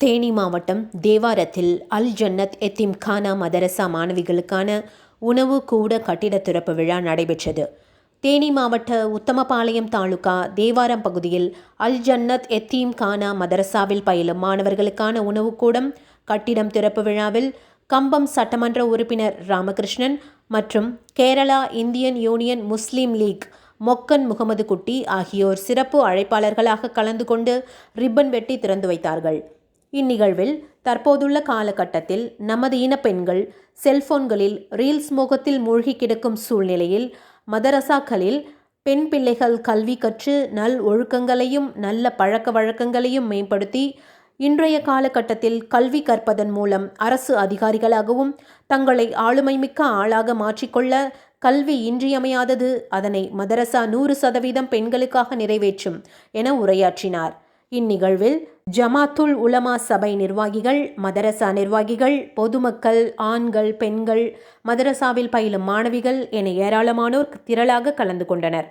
தேனி மாவட்டம் தேவாரத்தில் அல் ஜன்னத் எத்திம் கானா மதரசா மாணவிகளுக்கான உணவு கூட கட்டிட திறப்பு விழா நடைபெற்றது. தேனி மாவட்ட உத்தமபாளையம் தாலுகா தேவாரம் பகுதியில் அல் ஜன்னத் எத்தீம் கானா மதரசாவில் பயிலும் மாணவர்களுக்கான உணவுக்கூடம் கட்டிடம் திறப்பு விழாவில் கம்பம் சட்டமன்ற உறுப்பினர் ராமகிருஷ்ணன் மற்றும் Kerala Indian Union Muslim League Mokkan Muhammad Kutty ஆகியோர் சிறப்பு அழைப்பாளர்களாக கலந்து கொண்டு ரிப்பன் வெட்டி திறந்து வைத்தார்கள். இந்நிகழ்வில் தற்போதுள்ள காலகட்டத்தில் நமது இனப்பெண்கள் செல்போன்களில் ரீல்ஸ் மோகத்தில் மூழ்கி கிடக்கும் சூழ்நிலையில் மதரசாக்களில் பெண் பிள்ளைகள் கல்வி கற்று நல் ஒழுக்கங்களையும் நல்ல பழக்க வழக்கங்களையும் மேம்படுத்தி இன்றைய காலகட்டத்தில் கல்வி கற்பதன் மூலம் அரசு அதிகாரிகளாகவும் தங்களை ஆளுமைமிக்க ஆளாக மாற்றிக்கொள்ள கல்வி இன்றியமையாதது அதனை மதரசா நூறு சதவீதம் பெண்களுக்காக நிறைவேற்றும் என உரையாற்றினார். இந்நிகழ்வில் ஜமாத்துல் உலமா சபை நிர்வாகிகள் மதரசா நிர்வாகிகள் பொதுமக்கள் ஆண்கள் பெண்கள் மதரசாவில் பயிலும் மாணவிகள் என ஏராளமானோர் திரளாக கலந்து கொண்டனர்.